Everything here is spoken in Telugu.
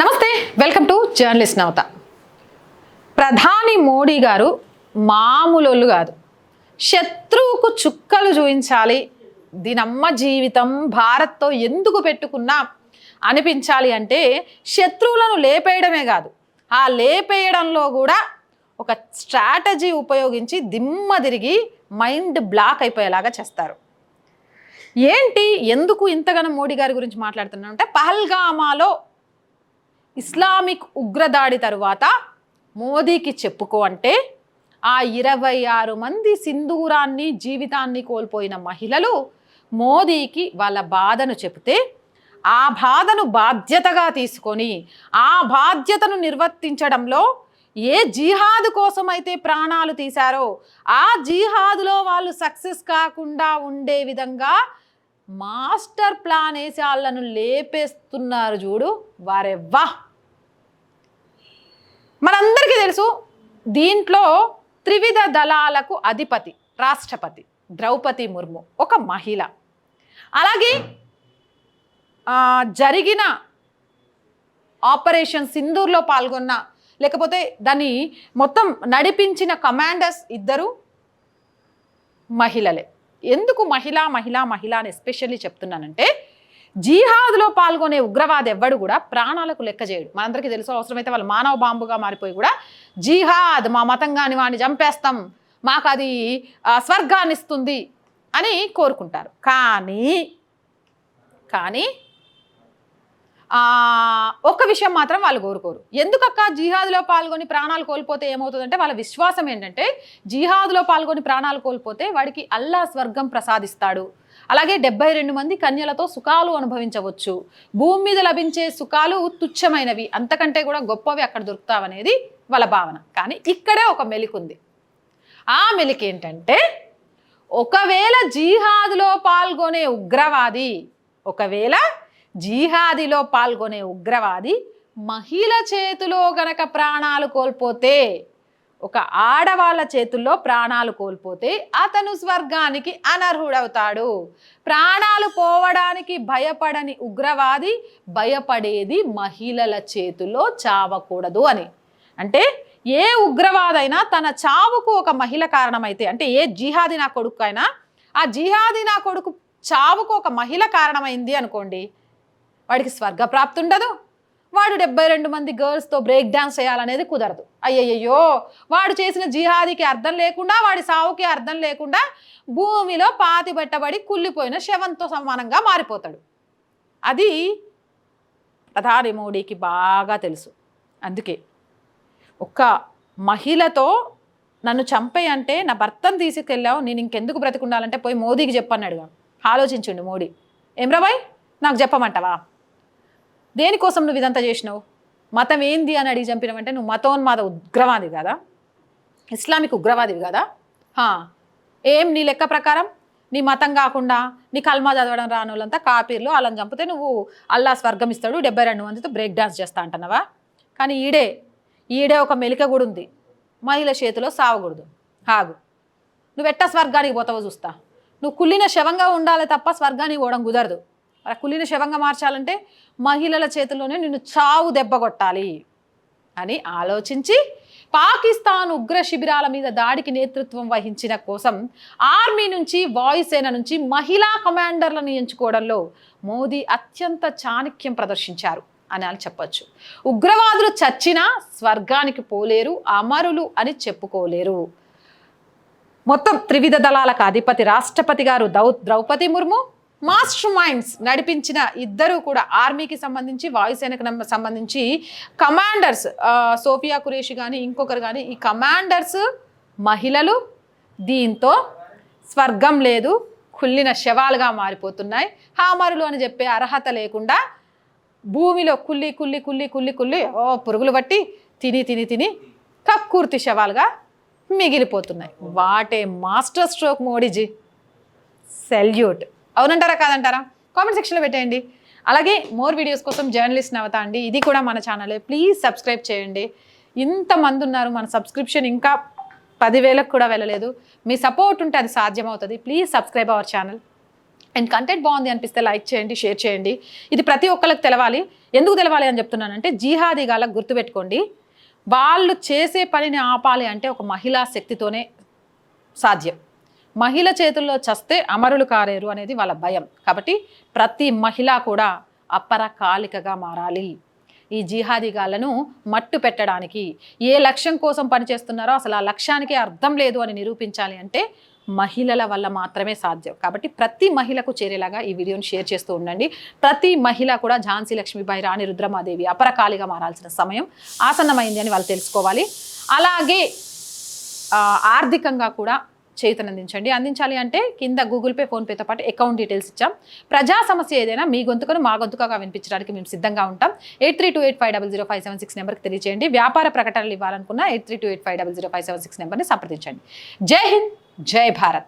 నమస్తే వెల్కమ్ టు జర్నలిస్ట్ నవత. ప్రధాని మోడీ గారు మామూలు కాదు. శత్రువుకు చుక్కలు చూపించాలి దీనమ్మ జీవితం భారత్తో ఎందుకు పెట్టుకున్నా అనిపించాలి అంటే శత్రువులను లేపేయడమే కాదు. ఆ లేపేయడంలో కూడా ఒక స్ట్రాటజీ ఉపయోగించి దిమ్మ తిరిగి మైండ్ బ్లాక్ అయిపోయేలాగా చేస్తారు. ఏంటి ఎందుకు ఇంతగానో మోడీ గారి గురించి మాట్లాడుతున్నాం అంటే పహల్గామాలో ఇస్లామిక్ ఉగ్రదాడి తరువాత మోదీకి చెప్పుకో అంటే ఆ ఇరవై ఆరు మంది సింధూరాన్ని జీవితాన్ని కోల్పోయిన మహిళలు మోదీకి వాళ్ళ బాధను చెబితే ఆ బాధను బాధ్యతగా తీసుకొని ఆ బాధ్యతను నిర్వర్తించడంలో ఏ జీహాదు కోసం అయితే ప్రాణాలు తీశారో ఆ జీహాదులో వాళ్ళు సక్సెస్ కాకుండా ఉండే విధంగా మాస్టర్ ప్లాన్ వేసి వాళ్ళను లేపేస్తున్నారు చూడు. వారెవ్వా? మనందరికీ తెలుసు దీంట్లో త్రివిధ దళాలకు అధిపతి రాష్ట్రపతి ద్రౌపది ముర్ము ఒక మహిళ. అలాగే జరిగిన ఆపరేషన్ సింధూర్లో పాల్గొన్న లేకపోతే దాన్ని మొత్తం నడిపించిన కమాండర్స్ ఇద్దరు మహిళలే. ఎందుకు మహిళ మహిళ మహిళ అని ఎస్పెషల్లీ చెప్తున్నానంటే జీహాద్లో పాల్గొనే ఉగ్రవాద ఎవ్వడు కూడా ప్రాణాలకు లెక్క చేయడు. మనందరికీ తెలుసు అవసరమైతే వాళ్ళు మానవ బాంబుగా మారిపోయి కూడా జీహాద్ మా మతం కాని వాడిని చంపేస్తాం మాకు అది స్వర్గాన్నిస్తుంది స్వర్గాన్ని ఇస్తుంది అని కోరుకుంటారు. కానీ కానీ ఒక్క విషయం మాత్రం వాళ్ళు కోరుకోరు. ఎందుకక్క జిహాద్లో పాల్గొని ప్రాణాలు కోల్పోతే ఏమవుతుందంటే వాళ్ళ విశ్వాసం ఏంటంటే జిహాద్లో పాల్గొని ప్రాణాలు కోల్పోతే వాడికి అల్లా స్వర్గం ప్రసాదిస్తాడు. అలాగే డెబ్బై రెండు మంది కన్యలతో సుఖాలు అనుభవించవచ్చు. భూమి మీద లభించే సుఖాలు తుచ్చమైనవి. అంతకంటే కూడా గొప్పవి అక్కడ దొరుకుతావనేది వాళ్ళ భావన. కానీ ఇక్కడే ఒక మెలికుంది. ఆ మెలికి ఏంటంటే ఒకవేళ జీహాద్లో పాల్గొనే ఉగ్రవాది ఒకవేళ జీహాదిలో పాల్గొనే ఉగ్రవాది మహిళ చేతిలో గనక ప్రాణాలు కోల్పోతే ఒక ఆడవాళ్ళ చేతుల్లో ప్రాణాలు కోల్పోతే అతను స్వర్గానికి అనర్హుడవుతాడు. ప్రాణాలు పోవడానికి భయపడని ఉగ్రవాది భయపడేది మహిళల చేతుల్లో చావకూడదు అని. అంటే ఏ ఉగ్రవాదైనా తన చావుకు ఒక మహిళ కారణమైతే అంటే ఏ జిహాది నా కొడుకు అయినా ఆ జిహాది నా కొడుకు చావుకు ఒక మహిళ కారణమైంది అనుకోండి వాడికి స్వర్గ ప్రాప్తి ఉండదు. వాడు డెబ్బై రెండు మంది గర్ల్స్తో బ్రేక్ డ్యాన్స్ చేయాలనేది కుదరదు. అయ్యయ్యో వాడు చేసిన జిహాదీకి అర్థం లేకుండా వాడి సావుకి అర్థం లేకుండా భూమిలో పాతి పెట్టబడి కుళ్ళిపోయిన శవంతో సమానంగా మారిపోతాడు. అది ప్రధాని మోడీకి బాగా తెలుసు. అందుకే ఒక్క మహిళతో నన్ను చంపే అంటే నా భర్తను తీసుకెళ్ళావు నేను ఇంకెందుకు బ్రతికుండాలంటే పోయి మోదీకి చెప్పన్నాడుగా. ఆలోచించండి మోడీ. ఏం రాబాయ్ నాకు చెప్పమంటావా? దేనికోసం నువ్వు ఇదంతా చేసినావు? మతం ఏంది అని అడిగి చంపినావంటే నువ్వు మతోన్మాద ఉగ్రవాది కదా? ఇస్లామిక్ ఉగ్రవాదివి కదా? ఏం నీ లెక్క ప్రకారం? నీ మతం కాకుండా నీ కల్మా చదవడం రానోళ్ళంతా కాపీర్లు వాళ్ళని చంపితే నువ్వు అల్లా స్వర్గం ఇస్తాడు డెబ్బై రెండు మందితో బ్రేక్ డాన్స్ చేస్తా అంటున్నావా? కానీ ఈడే ఈడే ఒక మెలిక కూడా ఉంది. మహిళ చేతిలో సావకూడదు ఆగు. నువ్వు ఎట్టా స్వర్గానికి పోతావో చూస్తా. నువ్వు కుళ్ళిన శవంగా ఉండాలి తప్ప స్వర్గానికి పోవడం కుదరదు. మరి కులిని శవంగా మార్చాలంటే మహిళల చేతిలోనే నిన్ను చావు దెబ్బ కొట్టాలి అని ఆలోచించి పాకిస్తాన్ ఉగ్ర శిబిరాల మీద దాడికి నేతృత్వం వహించిన కోసం ఆర్మీ నుంచి వాయుసేన నుంచి మహిళా కమాండర్లను ఎంచుకోవడంలో మోదీ అత్యంత చాణక్యం ప్రదర్శించారు అని అని చెప్పొచ్చు. ఉగ్రవాదులు చచ్చినా స్వర్గానికి పోలేరు అమరులు అని చెప్పుకోలేరు. మొత్తం త్రివిధ దళాలకు అధిపతి రాష్ట్రపతి గారు దౌ ద్రౌపది ముర్ము మాస్టర్ మైండ్స్ నడిపించిన ఇద్దరు కూడా ఆర్మీకి సంబంధించి వాయుసేనకు సంబంధించి కమాండర్స్ సోఫియా కురేషి కానీ ఇంకొకరు కానీ ఈ కమాండర్స్ మహిళలు దీంతో స్వర్గం లేదు కుళ్ళిన శవాలుగా మారిపోతున్నాయి. హామరులు అని చెప్పే అర్హత లేకుండా భూమిలో కుల్లి కుల్లి కుల్లి కుల్లి కుల్లి ఓ పురుగులు పట్టి తిని తిని తిని కక్కుర్తి శవాలుగా మిగిలిపోతున్నాయి. What a master stroke Modi ji. Salute. అవునంటారా కాదంటారా? కామెంట్ సెక్షన్లో పెట్టేయండి. అలాగే మోర్ వీడియోస్ కోసం జర్నలిస్ట్ నవత అండి. ఇది కూడా మన ఛానలే ప్లీజ్ సబ్స్క్రైబ్ చేయండి. ఇంతమంది ఉన్నారు మన సబ్స్క్రిప్షన్ ఇంకా పదివేలకు కూడా వెళ్ళలేదు. మీ సపోర్ట్ ఉంటే అది సాధ్యమవుతుంది. Please subscribe our channel and content బాగుంది అనిపిస్తే లైక్ చేయండి షేర్ చేయండి. ఇది ప్రతి ఒక్కరికి తెలవాలి. ఎందుకు తెలవాలి అని చెప్తున్నానంటే జిహాదీగాలకు గుర్తుపెట్టుకోండి వాళ్ళు చేసే పనిని ఆపాలి అంటే ఒక మహిళా శక్తితోనే సాధ్యం. మహిళ చేతుల్లో చస్తే అమరులు కారేరు అనేది వాళ్ళ భయం. కాబట్టి ప్రతి మహిళ కూడా అపరకాలికగా మారాలి. ఈ జిహాదీగాళ్ళను మట్టు పెట్టడానికి ఏ లక్ష్యం కోసం పనిచేస్తున్నారో అసలు ఆ లక్ష్యానికి అర్థం లేదు అని నిరూపించాలి అంటే మహిళల వల్ల మాత్రమే సాధ్యం. కాబట్టి ప్రతి మహిళకు చేరేలాగా ఈ వీడియోని షేర్ చేస్తూ ఉండండి. ప్రతి మహిళ కూడా ఝాన్సీ లక్ష్మీబాయి రాణి రుద్రమాదేవి అపరకాలిగా మారాల్సిన సమయం ఆసన్నమైంది అని వాళ్ళు తెలుసుకోవాలి. అలాగే ఆర్థికంగా కూడా చేతనందించండి. అందించాలి అంటే కింద గూగుల్ పే ఫోన్పేతో పాటు అకౌంట్ డీటెయిల్స్ ఇచ్చాం. ప్రజా సమస్య ఏదైనా మీ గొంతుకను మా గొంతుకగా వినిపించడానికి మేము సిద్ధంగా ఉంటాం. Eight three two eight five double zero five seven six నెంబర్కి తెలియజేయండి వ్యాపార ప్రకటనలు ఇవ్వాలనుకున్న eight three two eight five double zero five seven six నెంబర్ని సంప్రదించండి. జై హింద్ జై భారత్.